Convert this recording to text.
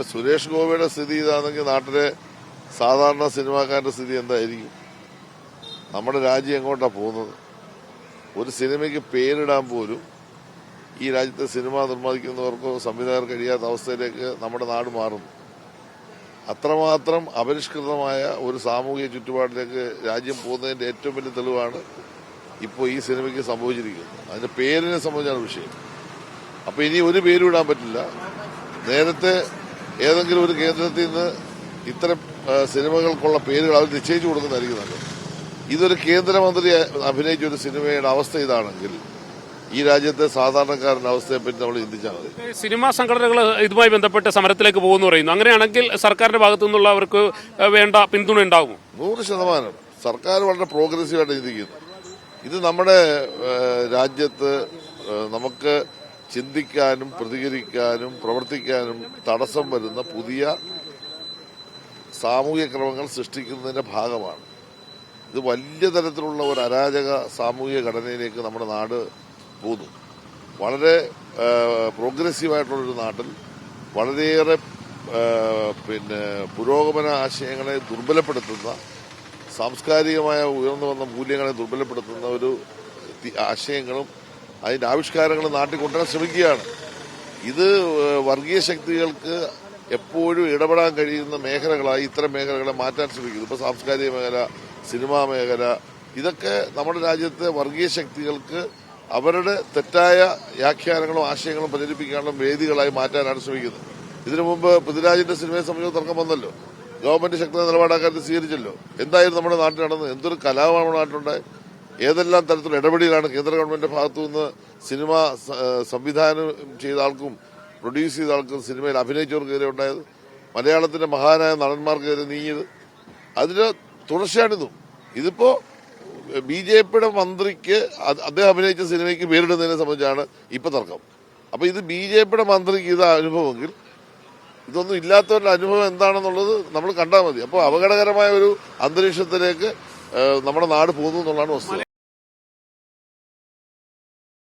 സുരേഷ് ഗോപിയുടെ സ്ഥിതി ഇതാണെങ്കിൽ നാട്ടിലെ സാധാരണ സിനിമാക്കാരന്റെ സ്ഥിതി എന്തായിരിക്കും? നമ്മുടെ രാജ്യം എങ്ങോട്ടാ പോകുന്നത്? ഒരു സിനിമയ്ക്ക് പേരിടാൻ പോലും ഈ രാജ്യത്തെ സിനിമ നിർമ്മിക്കുന്നവർക്കോ സംവിധായകർ കഴിയാത്ത അവസ്ഥയിലേക്ക് നമ്മുടെ നാട് മാറുന്നു. അത്രമാത്രം അപരിഷ്കൃതമായ ഒരു സാമൂഹിക ചുറ്റുപാടിലേക്ക് രാജ്യം പോകുന്നതിന്റെ ഏറ്റവും വലിയ തെളിവാണ് ഇപ്പോൾ ഈ സിനിമയ്ക്ക് സംഭവിച്ചിരിക്കുന്നത്. അതിന്റെ പേരിനെ സംബന്ധിച്ചാണ് വിഷയം. അപ്പൊ ഇനി ഒരു പേരും ഇടാൻ പറ്റില്ല. നേരത്തെ ഏതെങ്കിലും ഒരു കേന്ദ്രത്തിൽ നിന്ന് ഇത്തരം സിനിമകൾക്കുള്ള പേരുകൾ അവർ നിശ്ചയിച്ചു കൊടുക്കുന്നതായിരിക്കും നല്ലത്. ഇതൊരു കേന്ദ്രമന്ത്രി അഭിനയിച്ച ഒരു സിനിമയുടെ അവസ്ഥ ഇതാണെങ്കിൽ ഈ രാജ്യത്തെ സാധാരണക്കാരന്റെ അവസ്ഥയെ പറ്റി നമ്മൾ ചിന്തിച്ചാൽ മതി. സിനിമാ സംഘടനകൾ ഇതുമായി ബന്ധപ്പെട്ട് സമരത്തിലേക്ക് പോകുന്നു പറയുന്നു. അങ്ങനെയാണെങ്കിൽ സർക്കാരിന്റെ ഭാഗത്തു നിന്നുള്ളവർക്ക് വേണ്ട പിന്തുണ ഉണ്ടാകും നൂറ് ശതമാനം. സർക്കാർ വളരെ പ്രോഗ്രസീവായിട്ട് ചിന്തിക്കുന്നു. ഇത് നമ്മുടെ രാജ്യത്ത് നമുക്ക് ചിന്തിക്കാനും പ്രതികരിക്കാനും പ്രവർത്തിക്കാനും തടസ്സം വരുന്ന പുതിയ സാമൂഹ്യ ക്രമങ്ങൾ സൃഷ്ടിക്കുന്നതിന്റെ ഭാഗമാണ്. ഇത് വലിയ തരത്തിലുള്ള ഒരു അരാജക സാമൂഹിക ഘടനയിലേക്ക് നമ്മുടെ നാട് പോകുന്നു. വളരെ പ്രോഗ്രസീവായിട്ടുള്ളൊരു നാട്ടിൽ വളരെയേറെ പിന്നെ പുരോഗമന ആശയങ്ങളെ ദുർബലപ്പെടുത്തുന്ന സാംസ്കാരികമായ ഉയർന്നു വന്ന മൂല്യങ്ങളെ ദുർബലപ്പെടുത്തുന്ന ഒരു ആശയങ്ങളും അതിന്റെ ആവിഷ്കാരങ്ങൾ നാട്ടിൽ കൊണ്ടുവരാൻ ശ്രമിക്കുകയാണ്. ഇത് വർഗീയ ശക്തികൾക്ക് എപ്പോഴും ഇടപെടാൻ കഴിയുന്ന മേഖലകളായി ഇത്തരം മേഖലകളെ മാറ്റാൻ ശ്രമിക്കുന്നു. ഇപ്പൊ സാംസ്കാരിക മേഖല സിനിമാ മേഖല ഇതൊക്കെ നമ്മുടെ രാജ്യത്തെ വർഗീയ ശക്തികൾക്ക് അവരുടെ തെറ്റായ വ്യാഖ്യാനങ്ങളും ആശയങ്ങളും പ്രചരിപ്പിക്കാനുള്ള വേദികളായി മാറ്റാനാണ് ശ്രമിക്കുന്നത്. ഇതിനു മുമ്പ് പൃഥ്വിരാജിന്റെ സിനിമയെ സംബന്ധിച്ച് തർക്കം വന്നല്ലോ. ഗവൺമെന്റ് ശക്തമായ നിലപാടാക്കാൻ സ്വീകരിച്ചല്ലോ. എന്തായാലും നമ്മുടെ നാട്ടിൽ നടന്നത്? എന്തൊരു കലാപമാണ് നാട്ടിലുണ്ടായത്? ഏതെല്ലാം തരത്തിലുള്ള ഇടപെടലാണ് കേന്ദ്ര ഗവൺമെന്റിന്റെ ഭാഗത്തുനിന്ന് സിനിമ സംവിധാനം ചെയ്ത ആൾക്കും പ്രൊഡ്യൂസ് ചെയ്ത ആൾക്കും സിനിമയിൽ അഭിനയിച്ചവർക്കെതിരെ ഉണ്ടായത് മലയാളത്തിന്റെ മഹാനായ നടന്മാർക്കെതിരെ നീങ്ങിയത്. അതിന് തുടർച്ചയാണിതും. ഇതിപ്പോ ബി ജെ പിയുടെ മന്ത്രിക്ക് അദ്ദേഹം അഭിനയിച്ച സിനിമയ്ക്ക് പേരിടുന്നതിനെ സംബന്ധിച്ചാണ് ഇപ്പൊ തർക്കം. അപ്പൊ ഇത് ബി ജെ പിയുടെ മന്ത്രിക്ക് ഇത് അനുഭവമെങ്കിൽ ഇതൊന്നും ഇല്ലാത്തവരുടെ അനുഭവം എന്താണെന്നുള്ളത് നമ്മൾ കണ്ടാൽ മതി. അപ്പോൾ അപകടകരമായ ഒരു അന്തരീക്ഷത്തിലേക്ക് നമ്മുടെ നാട് പോകുന്നു എന്നുള്ളതാണ് വസ്തുത.